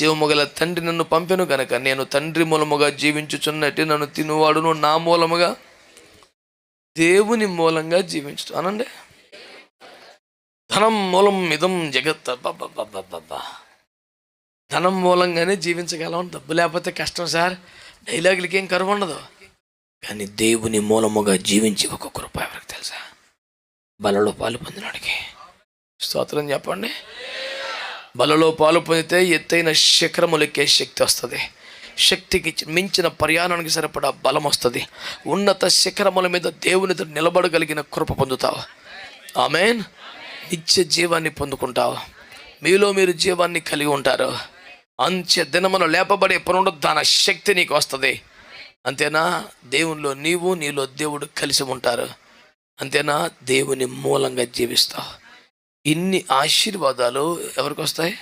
జీవముగల తండ్రి నన్ను పంపెను గనక. నేను తండ్రి మూలముగా జీవించుచున్నట్టు నన్ను తినువాడును నా మూలముగా. దేవుని మూలంగా జీవించడం అనండి? ధనం మూలం ఇదం జగత్. అబ్బబ్బబ్బబ్బబ్బా. ధనం మూలంగానే జీవించగలం. డబ్బు లేకపోతే కష్టం సార్. డైలాగులకి ఏం కరువు ఉండదు. కానీ దేవుని మూలముగా జీవించి ఒక కృప ఎవరికి తెలుసా? బలలో పాలు పొందినడికి. స్తోత్రం చెప్పండి. బలలో పాలు పొందితే ఎత్తైన శిఖరములకే శక్తి వస్తుంది. శక్తికి మించిన ప్రయాణానికి సరిపడా బలం వస్తుంది. ఉన్నత శిఖరముల మీద దేవునితో నిలబడగలిగిన కృప పొందుతావు. ఆమెన్. నిత్య జీవాన్ని పొందుకుంటావు. మీలో మీరు జీవాన్ని కలిగి ఉంటారు. అంత్య దినమున లేపబడే పునరుద్ధాన శక్తి నీకు వస్తుంది. అంతేనా? దేవునిలో నీవు నీలో దేవుడు కలిసి ఉంటారు. అంతేనా? దేవుని మూలంగా జీవిస్తావు. ఇన్ని ఆశీర్వాదాలు ఎవరికి వస్తాయి?